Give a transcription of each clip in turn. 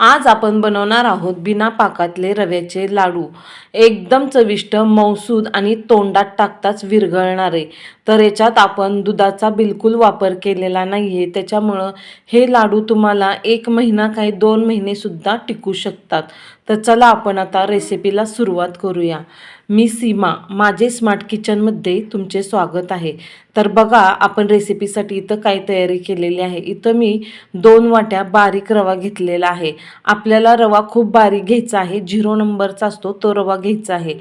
आज आपण बनवणार आहोत बिना पाकातले रव्याचे लाडू. एकदम चविष्ट मौसूद आणि तोंडात टाकताच विरघळणारे. तर याच्यात आपण दुधाचा बिलकुल वापर केलेला नाही आहे त्याच्यामुळं हे लाडू तुम्हाला एक महिना काही दोन महिनेसुद्धा टिकू शकतात. तर चला आपण आता रेसिपीला सुरुवात करूया. मी सीमा माझे स्मार्ट किचनमध्ये तुमचे स्वागत आहे. तर बघा आपण रेसिपीसाठी इथं काय तयारी केलेली आहे. इथं मी दोन वाट्या बारीक रवा घेतलेला आहे. आपल्याला रवा खूप बारीक घ्यायचा आहे. झिरो नंबरचा असतो तो रवा घ्यायचा आहे.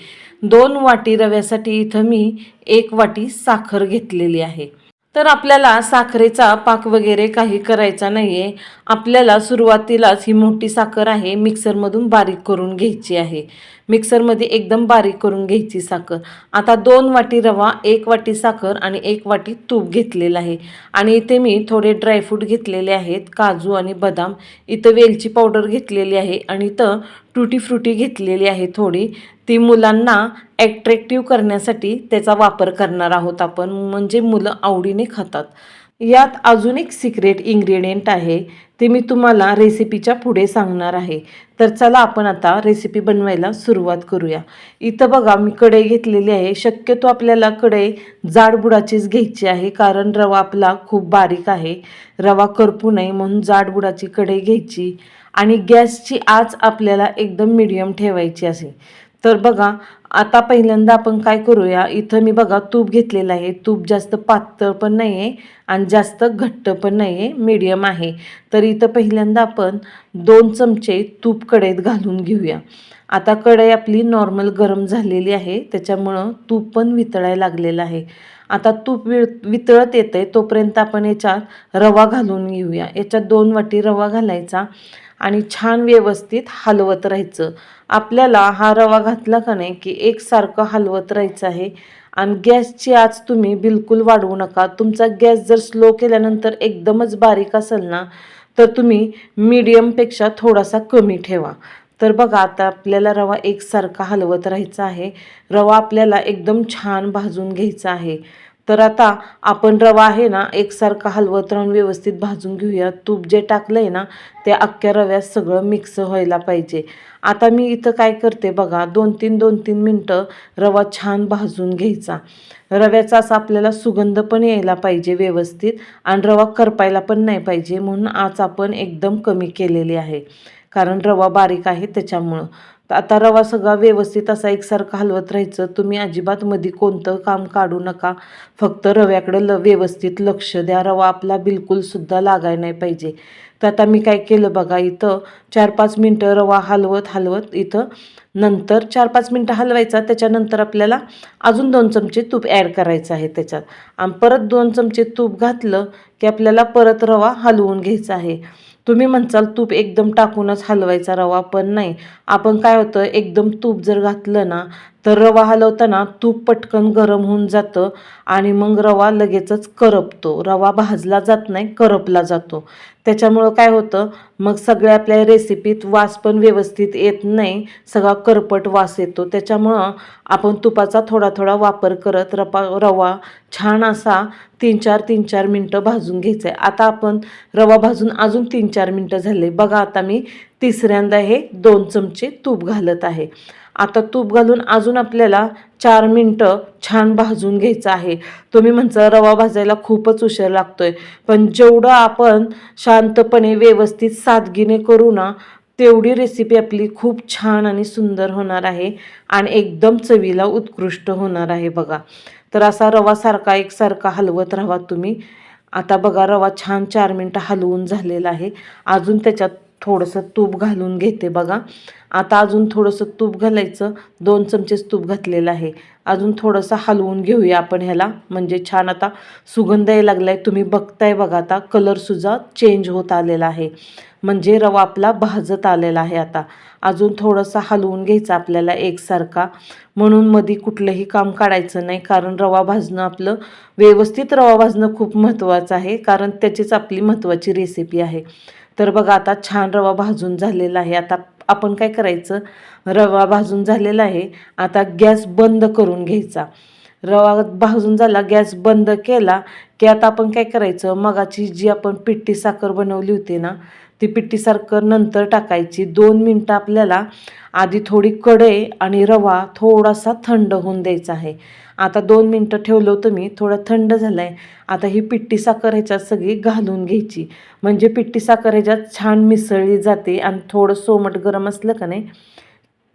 दोन वाटी रव्यासाठी इथं मी एक वाटी साखर घेतलेली आहे. तर आपल्याला साखरेचा पाक वगैरे काही करायचा नाही आहे आपल्याला सुरुवातीलाच ही मोठी साखर आहे मिक्सरमधून बारीक करून घ्यायची आहे. मिक्सरमध्ये एकदम बारीक करून घ्यायची साखर. आता दोन वाटी रवा एक वाटी साखर आणि एक वाटी तूप घेतलेलं आहे. आणि इथे मी थोडे ड्रायफ्रूट घेतलेले आहेत काजू आणि बदाम. इथं वेलची पावडर घेतलेली आहे आणि इथं टुटी फ्रुटी घेतलेली आहे थोडी. ती मुलांना ॲट्रॅक्टिव्ह करण्यासाठी त्याचा वापर करणार आहोत आपण. म्हणजे मुलं आवडीने खातात. यात अजून एक सिक्रेट इंग्रेडियंट आहे ते मी तुम्हाला रेसिपीच्या पुढे सांगणार आहे. तर चला आपण आता रेसिपी बनवायला सुरुवात करूया. इथं बघा मी कढई घेतलेली आहे. शक्यतो आपल्याला कढई जाडबुडाचीच घ्यायची आहे कारण रवा आपला खूप बारीक आहे. रवा करपू नये म्हणून जाडबुडाची कढई घ्यायची आणि गॅसची आच आपल्याला एकदम मिडियम ठेवायची असेल तर बघा आता पहिल्यांदा आपण काय करूया इथं मी बघा तूप घेतलेलं आहे. तूप जास्त पातळ पण नाही आहे आणि जास्त घट्ट पण नाही आहे मीडियम आहे. तर इथं पहिल्यांदा आपण दोन चमचे तूप कढईत घालून घेऊया. आता कढई आपली नॉर्मल गरम झालेली आहे त्याच्यामुळं तूप पण वितळायला लागलेलं आहे. आता तूप विळ वितळत येतं आहे तोपर्यंत आपण याच्यात रवा घालून घेऊया. याच्यात दोन वाटी रवा घालायचा. आणि छान व्यवस्थित हलवत राहायचं. आपल्याला हा रवा घातला का नाही की एकसारखं हलवत राहायचं आहे. आणि गॅसची आज तुम्ही बिलकुल वाढवू नका. तुमचा गॅस जर स्लो केल्यानंतर एकदमच बारीक असेल ना तर तुम्ही मीडियमपेक्षा थोडासा कमी ठेवा. तर बघा आता आपल्याला रवा एकसारखा हलवत राहायचा आहे. रवा आपल्याला एकदम छान भाजून घ्यायचा आहे. तर आता आपण रवा आहे ना एकसारखा हलवत राहून व्यवस्थित भाजून घेऊया. तूप जे टाकलं आहे ना ते अख्ख्या रव्यात सगळं मिक्स व्हायला पाहिजे. आता मी इथं काय करते बघा दोन तीन दोन तीन मिनटं रवा छान भाजून घ्यायचा. रव्याचा असा आपल्याला सुगंध पण यायला पाहिजे व्यवस्थित आणि रवा करपायला पण नाही पाहिजे म्हणून आज आपण एकदम कमी केलेली आहे. कारण रवा बारीक आहे त्याच्यामुळं. तर आता रवा सगळा व्यवस्थित असा एकसारखा हलवत राहायचं. तुम्ही अजिबात मध्ये कोणतं काम काढू नका. फक्त रव्याकडे ल व्यवस्थित लक्ष द्या. रवा आपला बिलकुलसुद्धा लागाय नाही पाहिजे. तर आता मी काय केलं बघा इथं चार पाच मिनटं रवा हलवत हलवत इथं नंतर चार पाच मिनटं हलवायचा. त्याच्यानंतर आपल्याला अजून दोन चमचे तूप ॲड करायचं आहे त्याच्यात. आणि परत दोन चमचे तूप घातलं की आपल्याला परत रवा हलवून घ्यायचा आहे. तुम्ही म्हणचाल तूप एकदम टाकूनच हलवायचा रवा पण नाही. आपण काय होतं एकदम तूप जर घातलं ना तर रवा हलवताना तूप पटकन गरम होऊन जातं आणि मग रवा लगेचच करपतो. रवा भाजला जात नाही करपला जातो. त्याच्यामुळं काय होतं मग सगळ्या आपल्या रेसिपीत वास पण व्यवस्थित येत नाही सगळा करपट वास येतो. त्याच्यामुळं आपण तुपाचा थोडा थोडा वापर करत रपा रवा छान असा तीन चार तीन चार मिनटं भाजून घ्यायचं आहे आता आपण रवा भाजून अजून तीन चार मिनटं झाले. बघा आता मी तिसऱ्यांदा हे दोन चमचे तूप घालत आहे. आता तूप घालून अजून आपल्याला चार मिनटं छान भाजून घ्यायचं आहे. तुम्ही म्हणता रवा भाजायला खूपच उशीर लागतोय. पण जेवढं आपण शांतपणे व्यवस्थित सादगीने करू ना तेवढी रेसिपी आपली खूप छान आणि सुंदर होणार आहे आणि एकदम चवीला उत्कृष्ट होणार आहे बघा. तर असा रवासारखा एकसारखा हलवत राहा तुम्ही. आता बघा रवा छान चार मिनटं हलवून झालेला आहे. अजून त्याच्यात थोडंसं तूप घालून घेते बघा. आता अजून थोडंसं तूप घालायचं. दोन चमचेच तूप घातलेलं आहे. अजून थोडंसं हलवून घेऊया आपण ह्याला. म्हणजे छान आता सुगंध यायला लागला आहे तुम्ही बघताय बघा आता कलरसुद्धा चेंज होत आलेला आहे. म्हणजे रवा आपला भाजत आलेला आहे आता. अजून थोडंसं हलवून घ्यायचं आपल्याला एकसारखा. म्हणून मध्ये कुठलंही काम काढायचं नाही. कारण रवा भाजणं आपलं व्यवस्थित रवा भाजणं खूप महत्त्वाचं आहे. कारण त्याचीच आपली महत्त्वाची रेसिपी आहे. तर बघा आता छान रवा भाजून झालेला आहे. आता आपण काय करायचं? रवा भाजून झालेला आहे. आता गॅस बंद करून घ्यायचा. रवा भाजून झाला गॅस बंद केला की आता आपण काय करायचं? मगाची जी आपण पिट्टी साखर बनवली होती ना ती पिट्टीसारखं नंतर टाकायची. दोन मिनटं आपल्याला आधी थोडी कडे आणि रवा थोडासा थंड होऊन द्यायचा आहे. आता दोन मिनटं ठेवलं होतं मी थोडं थंड झालं आहे आता ही पिठी साखर ह्याच्यात सगळी घालून घ्यायची. म्हणजे पिठी साखर ह्याच्यात छान मिसळली जाते आणि थोडं सोमट गरम असलं का नाही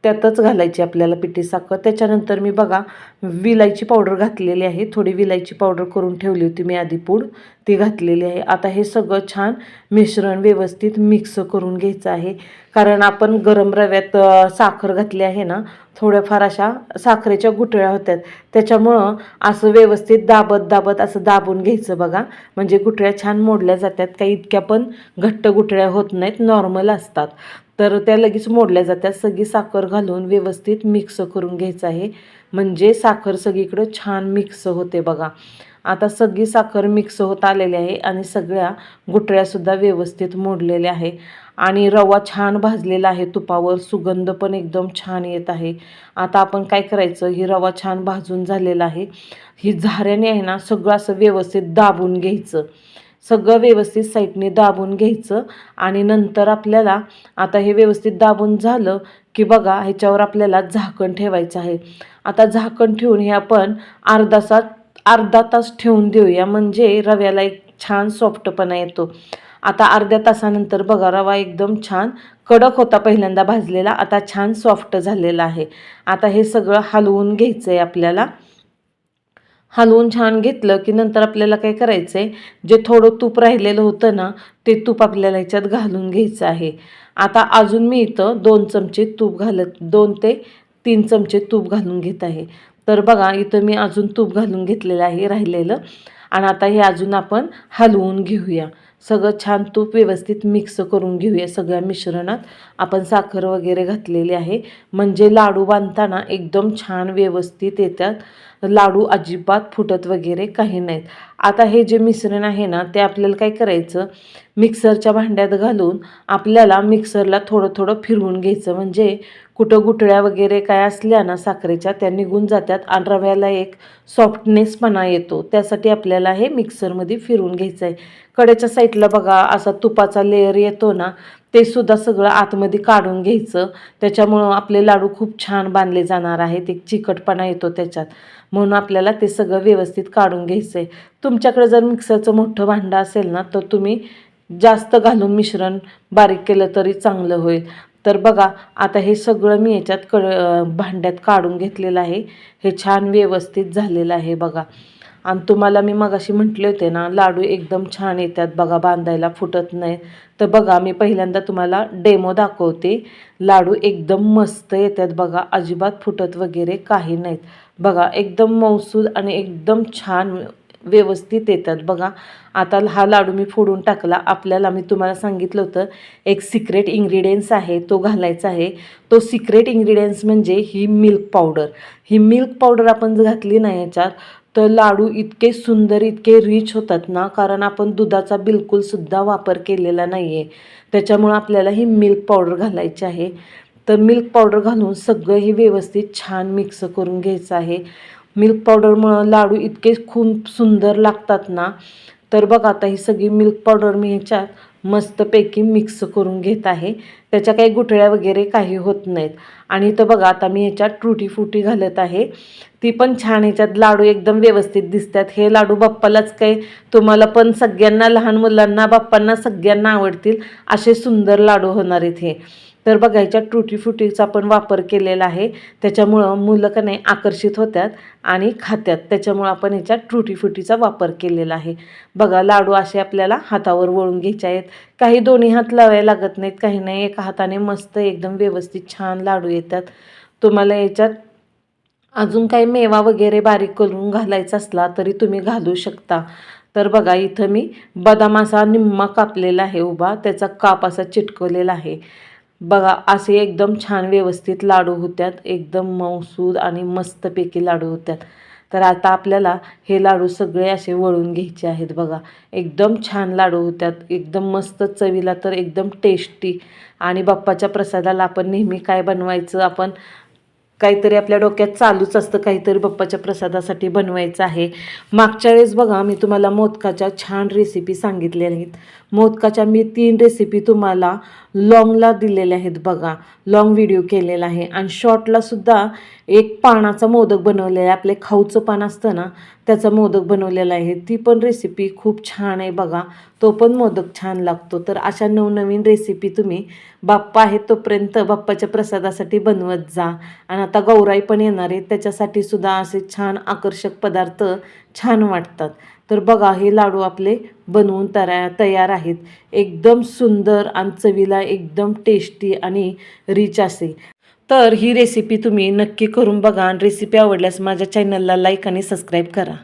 त्यातच घालायची आपल्याला पिठी साखर. त्याच्यानंतर मी बघा विलायची पावडर घातलेली आहे. थोडी विलायची पावडर करून ठेवली होती मी आधी पूड. ती घातलेली आहे. आता हे सगळं छान मिश्रण व्यवस्थित मिक्स करून घ्यायचं आहे. कारण आपण गरम रव्यात साखर घातली आहे ना थोड्याफार अशा साखरेच्या गुठळ्या होत्यात. त्याच्यामुळं असं व्यवस्थित दाबत दाबत असं दाबून घ्यायचं बघा. म्हणजे गुठळ्या छान मोडल्या जातात. काही इतक्या पण घट्ट गुठळ्या होत नाहीत. नॉर्मल असतात. तर त्या लगेच मोडल्या जातात. सगळी साखर घालून व्यवस्थित मिक्स करून घ्यायचं आहे. म्हणजे साखर सगळीकडं छान मिक्स होते बघा. आता सगळी साखर मिक्स होत आलेली आहे आणि सगळ्या गुटळ्यासुद्धा व्यवस्थित मोडलेल्या आहे. आणि रवा छान भाजलेला आहे. तुपावर सुगंध पण एकदम छान येत आहे. आता आपण काय करायचं? ही रवा छान भाजून झालेला आहे. ही झाऱ्याने आहे ना सगळं असं व्यवस्थित दाबून घ्यायचं. सगळं व्यवस्थित साईडने दाबून घ्यायचं आणि नंतर आपल्याला आता हे व्यवस्थित दाबून झालं की बघा ह्याच्यावर आपल्याला झाकण ठेवायचं आहे. आता झाकण ठेवून हे आपण अर्धा तास अर्धा तास ठेवून देऊया. म्हणजे रव्याला एक छान सॉफ्टपणा येतो. आता अर्ध्या तासानंतर बघा रवा एकदम छान कडक होता पहिल्यांदा भाजलेला. आता छान सॉफ्ट झालेला आहे. आता हे सगळं हलवून घ्यायचं आहे आपल्याला. हलवून छान घेतलं की नंतर आपल्याला काय करायचं आहे जे थोडं तूप राहिलेलं होतं ना ते तूप आपल्याला याच्यात घालून घ्यायचं आहे. आता अजून मी इथं दोन चमचे तूप घालत दोन ते तीन चमचे तूप घालून घेत आहे. तर बघा इथं मी अजून तूप घालून घेतलेलं आहे राहिलेलं. आणि आता हे अजून आपण हलवून घेऊया. सगळं छान तूप व्यवस्थित मिक्स करून घेऊया सगळ्या मिश्रणात. आपण साखर वगैरे घातलेली आहे. म्हणजे लाडू बांधताना एकदम छान व्यवस्थित येतात. लाडू अजिबात फुटत वगैरे काही नाहीत. आता हे जे मिश्रण आहे ना ते आपल्याला काय करायचं? मिक्सरच्या भांड्यात घालून आपल्याला मिक्सरला थोडं थोडं फिरवून घ्यायचं. म्हणजे कुठं गुटळ्या वगैरे काय असल्या ना साखरेच्या त्या निघून जातात आणि रव्याला एक सॉफ्टनेसपणा येतो. त्यासाठी आपल्याला हे मिक्सरमध्ये फिरवून घ्यायचं आहे. कडेच्या साईडला बघा असा तुपाचा लेअर येतो ना ते सुद्धा सगळं आतमध्ये काढून घ्यायचं. त्याच्यामुळं आपले लाडू खूप छान बांधले जाणार आहेत. एक चिकटपणा येतो त्याच्यात. म्हणून आपल्याला ते सगळं व्यवस्थित काढून घ्यायचं आहे तुमच्याकडे जर मिक्सरचं मोठं भांडं असेल ना तर तुम्ही जास्त घालून मिश्रण बारीक केलं तरी चांगलं होईल. तर बघा आता हे सगळं मी याच्यात कड भांड्यात काढून घेतलेलं आहे. हे छान व्यवस्थित झालेलं आहे बघा. आणि तुम्हाला मी मगाशी म्हटले होते ना लाडू एकदम छान येतात बघा बांधायला फुटत नाही तर बघा मी पहिल्यांदा तुम्हाला डेमो दाखवते. लाडू एकदम मस्त येतात बघा अजिबात फुटत वगैरे काही नाहीत. बघा एकदम मौसूद आणि एकदम छान व्यवस्थित येतात. बघा आता हा लाडू मी फोडून टाकला. आपल्याला मी तुम्हाला सांगितलं होतं एक सिक्रेट इंग्रेडियंट्स आहे तो घालायचा आहे. तो सिक्रेट इंग्रेडियंट्स म्हणजे ही मिल्क पावडर ही मिल्क पावडर आपण जर घातली नाही याच्यात तर लाडू इतके सुंदर इतके रिच होतात ना कारण आपण दुधाचा बिलकुलसुद्धा वापर केलेला नाही आहे त्याच्यामुळं आपल्याला ही मिल्क पावडर घालायची आहे. तर मिल्क पावडर घालून सगळं हे व्यवस्थित छान मिक्स करून घ्यायचं आहे. मिल्क पावडरमुळं लाडू इतके खूप सुंदर लागतात ना तर बघा आता ही सगळी मिल्क पावडर मी ह्याच्यात मस्तपैकी मिक्स करून घेत आहे. त्याच्या काही गुठळ्या वगैरे काही होत नाहीत. आणि तर बघा आता मी ह्याच्यात ट्रुटी फ्रुटी घालत आहे. ती पण छान ह्याच्यात लाडू एकदम व्यवस्थित दिसतात. हे लाडू बाप्पालाच काही तुम्हाला पण सगळ्यांना लहान मुलांना बाप्पांना सगळ्यांना आवडतील असे सुंदर लाडू होणार आहेत हे. तर बघा ह्याच्यात ट्रुटी पण वापर केलेला आहे. त्याच्यामुळं मुलं का नाही आकर्षित होतात आणि खात्यात. त्याच्यामुळं आपण ह्याच्यात ट्रुटी वापर केलेला आहे. बघा लाडू असे आपल्याला हातावर वळून घ्यायचे आहेत. काही दोन्ही हात लावायला लागत नाहीत काही नाही. एका हाताने मस्त एकदम व्यवस्थित छान लाडू येतात. तुम्हाला याच्यात अजून काही मेवा वगैरे बारीक करून घालायचा असला तरी तुम्ही घालू शकता. तर बघा इथं मी बदाम असा निम्मा कापलेला आहे उभा. त्याचा काप असा चिटकवलेला आहे. बघा असे एकदम छान व्यवस्थित लाडू होत्यात. एकदम मौसूद आणि मस्तपैकी लाडू होत्यात. तर आता आपल्याला हे लाडू सगळे असे वळून घ्यायचे आहेत बघा. एकदम छान लाडू होत्यात. एकदम मस्त चवीला तर एकदम टेस्टी आणि बाप्पाच्या प्रसादाला आपण नेहमी काय बनवायचं? आपण काहीतरी आपल्या डोक्यात चालूच असतं काहीतरी बाप्पाच्या प्रसादासाठी बनवायचं आहे. मागच्या वेळेस बघा मी तुम्हाला मोदकाच्या छान रेसिपी सांगितलेल्या आहेत. मोदकाच्या मी तीन रेसिपी तुम्हाला लॉंगला दिलेल्या आहेत बघा. लॉंग व्हिडिओ केलेला आहे. आणि शॉर्टला सुद्धा एक पानाचा मोदक बनवलेला आहे. आपले खाऊचं पान असतं ना त्याचा मोदक बनवलेला आहे. ती पण रेसिपी खूप छान आहे बघा. तो पण मोदक छान लागतो. तर अशा नवनवीन रेसिपी तुम्ही बाप्पा आहेत तोपर्यंत बाप्पाच्या प्रसादासाठी बनवत जा. आणि आता गौराई पण येणार आहे. त्याच्यासाठी सुद्धा असे छान आकर्षक पदार्थ छान वाटतात. तर बघा हे लाडू आपले बनवून तरा तयार आहेत. एकदम सुंदर आणि चवीला एकदम टेस्टी आणि रिच असे. तर ही रेसिपी तुम्ही नक्की करून बघा आणि रेसिपी आवडल्यास माझ्या चॅनलला लाईक आणि सबस्क्राईब करा.